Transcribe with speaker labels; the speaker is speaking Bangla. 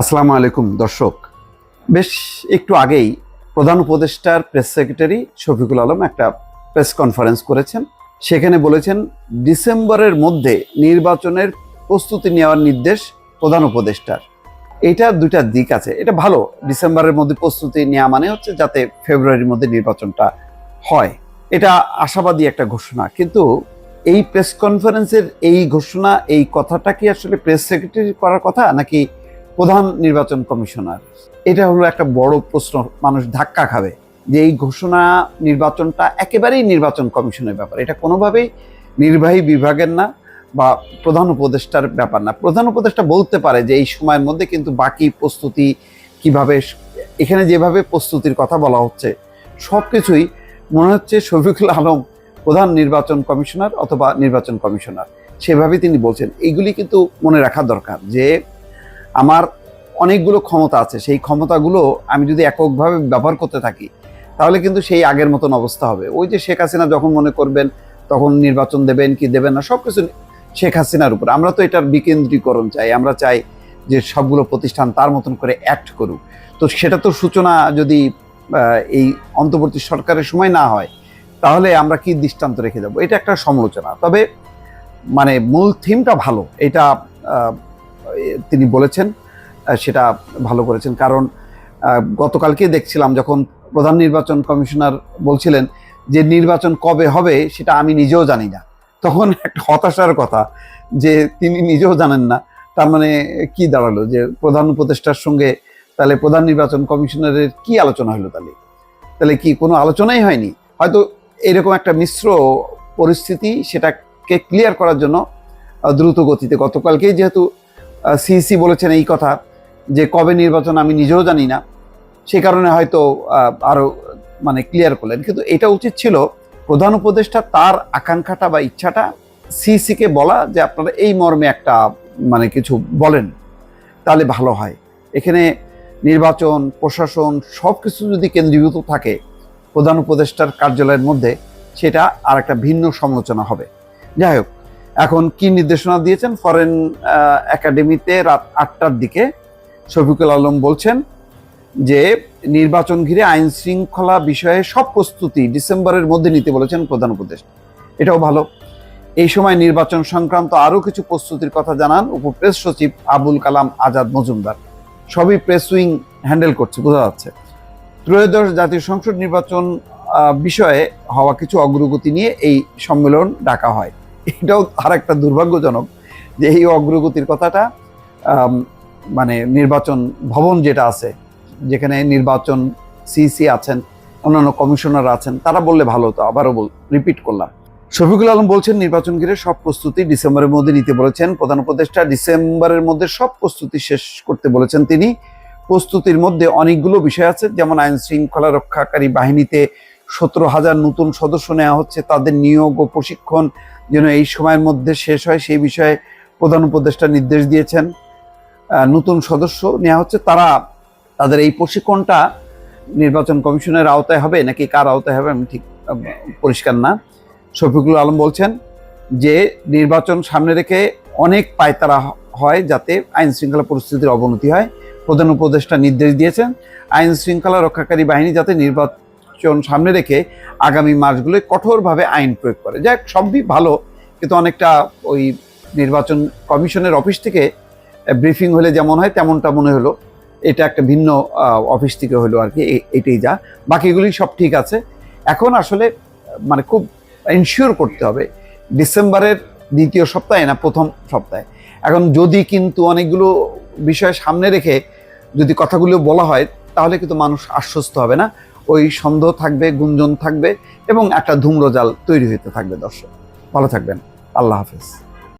Speaker 1: আসসালামু আলাইকুম, দর্শক। বেশ একটু আগেই প্রধান উপদেষ্টার প্রেস সেক্রেটারি শফিকুল আলম একটা প্রেস কনফারেন্স করেছেন। সেখানে বলেছেন, ডিসেম্বরের মধ্যে নির্বাচনের প্রস্তুতি নেওয়ার নির্দেশ প্রধান উপদেষ্টার। এটা দুইটা দিক আছে। এটা ভালো, ডিসেম্বরের মধ্যে প্রস্তুতি নেওয়া মানে হচ্ছে যাতে ফেব্রুয়ারির মধ্যে নির্বাচনটা হয়। এটা আশাবাদী একটা ঘোষণা। কিন্তু এই প্রেস কনফারেন্সের এই ঘোষণা, এই কথাটা কি আসলে প্রেস সেক্রেটারি করার কথা নাকি প্রধান নির্বাচন কমিশনার। এটা হলো একটা বড় প্রশ্ন, মানুষ ধাক্কা খাবে যে এই ঘোষণা নির্বাচনটা একেবারেই নির্বাচন কমিশনের ব্যাপার। এটা কোনোভাবেই নির্বাহী বিভাগের না বা প্রধান উপদেষ্টার ব্যাপার না। প্রধান উপদেষ্টা বলতে পারে যে এই সময়ের মধ্যে কিন্তু বাকি প্রস্তুতি কীভাবে এখানে যেভাবে প্রস্তুতির কথা বলা হচ্ছে সব কিছুই মনে হচ্ছে শফিকুল আলম প্রধান নির্বাচন কমিশনার অথবা নির্বাচন কমিশনার। সেভাবেই তিনি বলছেন। এইগুলি কিন্তু মনে রাখা দরকার যে আমার অনেকগুলো ক্ষমতা আছে, সেই ক্ষমতাগুলো আমি যদি এককভাবে ব্যবহার করতে থাকি, তাহলে কিন্তু সেই আগের মতন অবস্থা হবে। ওই যে শেখ হাসিনা যখন মনে করবেন, তখন নির্বাচন দেবেন কি দেবেন না সব কিছু শেখ হাসিনার উপর। আমরা তো এটার বিকেন্দ্রীকরণ চাই, আমরা চাই যে সবগুলো প্রতিষ্ঠান তার মতন করে অ্যাক্ট করুক। তো সেটা তো সূচনা যদি এই অন্তর্বর্তী সরকারের সময় না হয়, তাহলে আমরা কি দৃষ্টান্ত রেখে যাব এটা একটা সমালোচনা। তবে মানে মূল থিমটা ভালো। এটা তিনি বলেছেন সেটা ভালো করেছেন। কারণ গতকালকে দেখছিলাম যখন প্রধান নির্বাচন কমিশনার বলছিলেন যে নির্বাচন কবে হবে সেটা আমি নিজেও জানি না। তখন একটা হতাশার কথা যে তিনি নিজেও জানেন না। তার মানে কি দাঁড়াল? যে প্রধান উপদেষ্টার সঙ্গে তাহলে প্রধান নির্বাচন কমিশনারের কি আলোচনা হলো তাহলে? তাহলে কি কোনো আলোচনাই হয়নি? হয়তো এরকম একটা মিশ্র পরিস্থিতি সেটাকে ক্লিয়ার করার জন্য দ্রুত গতিতে। গতকালকেই যেহেতু সিইসি বলেছেন এই কথা যে কবে নির্বাচন আমি নিজেও জানি না। সে কারণে হয়তো আরও মানে ক্লিয়ার করলেন। কিন্তু এটা উচিত ছিল প্রধান উপদেষ্টা তার আকাঙ্ক্ষাটা বা ইচ্ছাটা সিইসিকে বলা যে আপনারা এই মর্মে একটা মানে কিছু বলেন, তাহলে ভালো হয়। এখানে নির্বাচন, প্রশাসন সব কিছু যদি কেন্দ্রীভূত থাকে প্রধান উপদেষ্টার কার্যালয়ের মধ্যে, সেটা আর একটা ভিন্ন সমালোচনা হবে। যাই হোক এখন কি নির্দেশনা দিয়েছেন? ফরেন একাডেমিতে রাত আটটার দিকে শফিকুল আলম বলছেন যে নির্বাচন ঘিরে আইন শৃঙ্খলা বিষয়ে সব প্রস্তুতি ডিসেম্বরের মধ্যে নিতে বলেছেন প্রধান উপদেষ্টা। এটাও ভালো। এই সময় নির্বাচন সংক্রান্ত আরও কিছু প্রস্তুতির কথা জানান উপপ্রেস সচিব আবুল কালাম আজাদ মজুমদার। সবই প্রেস উইং হ্যান্ডেল করছে, বোঝা যাচ্ছে। ত্রয়োদশ জাতীয় সংসদ নির্বাচন বিষয়ে হওয়া কিছু অগ্রগতি নিয়ে এই সম্মেলন ডাকা হয়। এটাও আর একটা দুর্ভাগ্যজনক যে এই অগ্রগতির কথাটা মানে নির্বাচন ভবন যেটা আছে, যেখানে নির্বাচন সিসি আছেন, অন্যান্য কমিশনার আছেন, তারা বললে ভালো হতো, আবারও বল রিপিট করলাম। শফিকুল আলম বলছেন, নির্বাচন ঘিরে সব প্রস্তুতি ডিসেম্বরের মধ্যে নিতে বলেছেন, প্রধান উপদেষ্টা ডিসেম্বরের মধ্যে সব প্রস্তুতি শেষ করতে বলেছেন তিনি। প্রস্তুতির মধ্যে অনেকগুলো বিষয় আছে, যেমন আইন শৃঙ্খলা রক্ষাকারী বাহিনীতে সতেরো হাজার নতুন সদস্য নেওয়া হচ্ছে, তাদের নিয়োগ ও প্রশিক্ষণ যেন এই সময়ের মধ্যে শেষ হয়, সেই বিষয়ে প্রধান উপদেষ্টা নির্দেশ দিয়েছেন। নতুন সদস্য নেওয়া হচ্ছে, তারা তাদের এই প্রশিক্ষণটা নির্বাচন কমিশনের আওতায় হবে, নাকি কার আওতায় হবে আমি ঠিক পরিষ্কার না। শফিকুল আলম বলছেন যে নির্বাচন সামনে রেখে অনেক পায়তারা হয় যাতে আইন শৃঙ্খলা পরিস্থিতির অবনতি হয়। প্রধান উপদেষ্টা নির্দেশ দিয়েছেন, আইন শৃঙ্খলা রক্ষাকারী বাহিনী যাতে নির্বাচন সামনে রেখে আগামী মাসগুলোয় কঠোরভাবে আইন প্রয়োগ করে। যাক, সবই ভালো, কিন্তু অনেকটা ওই নির্বাচন কমিশনের অফিস থেকে ব্রিফিং হলে যেমন হয়, তেমনটা মনে হলো। এটা একটা ভিন্ন অফিস থেকে হলো আর কি এটাই যা। বাকিগুলি সব ঠিক আছে। এখন আসলে মানে খুব ইনশিওর করতে হবে। ডিসেম্বরের দ্বিতীয় সপ্তাহে না, প্রথম সপ্তাহে। এখন যদি কিন্তু অনেকগুলো বিষয় সামনে রেখে যদি কথাগুলো বলা হয়, তাহলে কিন্তু মানুষ আশ্বস্ত হবে না। ওই সন্দেহ থাকবে, গুঞ্জন থাকবে এবং একটা ধূম্রজাল তৈরি হতে থাকবে দর্শক। ভালো থাকবেন। আল্লাহ হাফেজ।